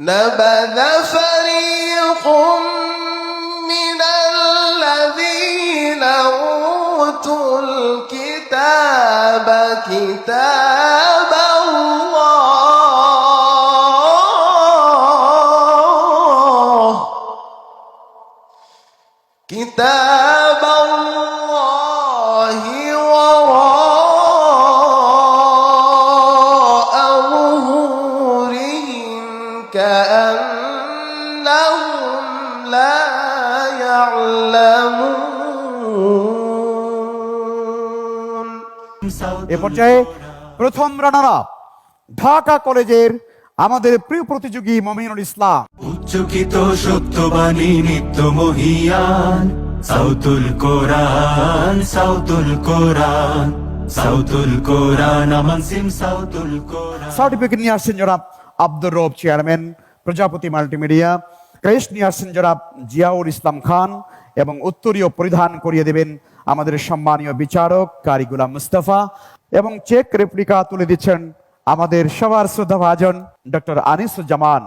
نبذ من الذين أوتوا الكتاب كتاب الله. كتاب الله كأنهم لا يعلمون এ পর্যায়ে প্রথম runner up Dhaka কলেজের আমাদের প্রিয় প্রতিযোগী মমিনুল ইসলাম উচ্চকিত সত্যবাণী নিত্য মহিয়ান সাউতুল কোরআন সাউতুল কোরআন সাউতুল কোরআন আমান সিম সাউতুল কোরআন সার্টিফিকেট নিয়ে আসছেন জনাব Abdur Rob chairman, Projapoti multimedia, crash নিয়ে আসছেন জিয়াউল ইসলাম খান এবং উত্তরীয় পরিধান করিয়ে দেবেন আমাদের সম্মানীয় বিচারক কারিগুলা মুস্তাফা এবং চেক রেপ্লিকা তুলে দিচ্ছেন আমাদের সবার শ্রদ্ধাভাজন ডক্টর আনিসুজ্জামান।